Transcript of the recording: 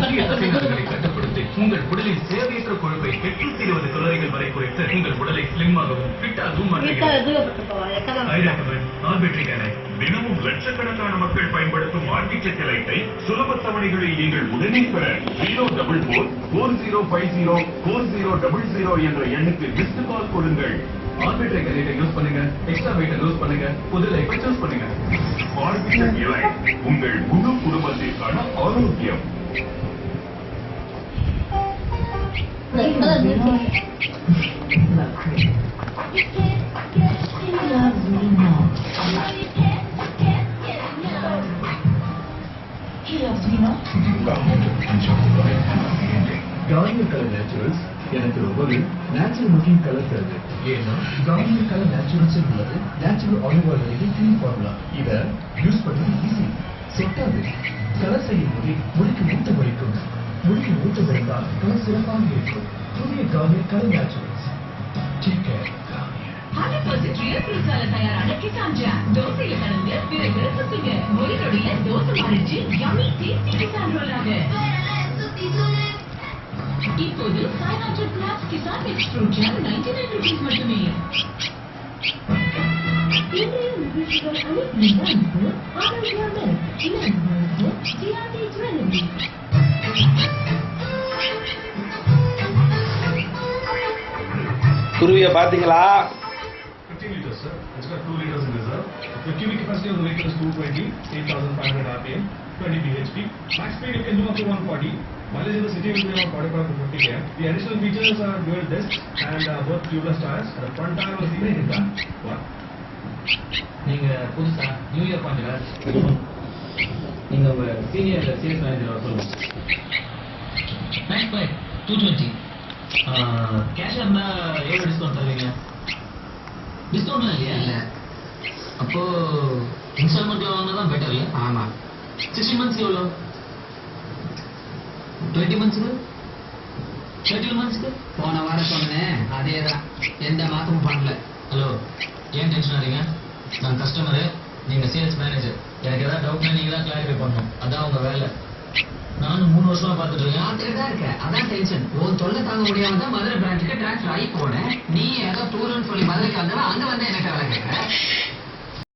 கட்டுப்படுத்தி உங்கள் உடலில் தேவையற்ற கொழுப்பை எட்நூத்தி இருபது கலோரிகள் வரை குறைத்து உங்கள் உடலை ஸ்லிம்மாகவும் ஃபிட்டாகவும் தினமும் லட்சக்கணக்கான மக்கள் பயன்படுத்தும் ஆர்பிட்ரிக் லைட்டை சுலப தவணைகளில் நீங்கள் உடனே பெற zero double four four zero five zero four zero double zero என்ற எண்ணுக்கு மிஸ்டு கால் கொடுங்கள். ஆர்பிட்ரிக் அலைட்டை யூஸ் பண்ணுங்க. எக்ஸ்ட்ரா வெயிட்டை லூஸ் பண்ணுங்க. புது லைஃபை சூஸ் பண்ணுங்க. உங்கள் முழு குடும்பத்திற்கான ஆரோக்கியம். கார்னியர் கலர் நேச்சுரல்ஸ் எனக்கு ரொம்பவே நேச்சுரல் லுக்கிங் கலர் தருது ஏன்னா கார்னியர் கலர் நேச்சுரல்ஸ் உள்ளது natural olive oil clean formula இத யூஸ் பண்றது ஈஸி சொட்டாது கலர் செய்யும் போதே முடிக்கு மூட்டை வலிக்கும் முடிக்கு மூட்டை வலித்தால் கலர் சிறப்பாக இருக்கும் புதிய Garnier colour naturals take care hundred percent real ஃப்ரூட்ஸால தயாரான கிசான் ஜாம் தோசையில கலந்து பிறகு சுத்துங்க ஒரு நொடியில தோசை மாறிச்சு யம்மி டேஸ்டி கிசான் ரோலாக இப்போது five hundred grams Kissan mix fruit jam ninety nine rupees மட்டுமே குருவிய பாத்தீங்களா 15 liters, sir. It's got 2 liters in reserve. The cubic capacity of the vehicle is 220, 8,500 RPM, 20 bhp. Max speed you can do up to 140. Mileage in the city will be around 45 to 50 km. The additional features are dual discs and uh, both tubeless tires. The front tire was the one. நீங்க புதுசா new year point நீங்க உங்க senior sales manager வர சொல்லுங்க. Max boy two twenty cash இருந்தா எவ்வளோ discount தருவீங்க? டிஸ்கவுண்ட்லாம் இல்லையா? இல்லை. அப்போ இன்ஸ்டால்மெண்ட்ல வாங்க தான் பெட்டர் இல்லை? ஆமாம் சிக்ஸ்டி மந்த்ஸ் எவ்வளோ டுவெண்ட்டி மந்த்ஸுக்கு தேர்ட்டி மந்த்ஸ்க்கு போன வாரம் சொன்னேன். அதே தான் எந்த மாசமும் பண்ணல. ஹலோ ஏன் டென்ஷன் ஆறீங்க? நான் கஸ்டமரு நீங்க சேல்ஸ் மேனேஜர் எனக்கு ஏதாவது டவுட்னா நீங்க தான் கிளாரிஃபை பண்ணணும். அதான் உங்க வேலை. நானும் மூணு வருஷமா பார்த்துட்டு இருக்கேன். பார்த்துட்டு தான் இருக்கேன் அதான் டென்ஷன் ஒரு தொல்லை தாங்க முடியாம தான் மதுரை பிரான்ச்சுக்கு டிரான்ஸ்ஃபர் ஆகி போனேன். நீ ஏதோ டூர்னு சொல்லி மதுரைக்கு வந்தவன் அங்க வந்து எனக்கு வேலை கேட்கற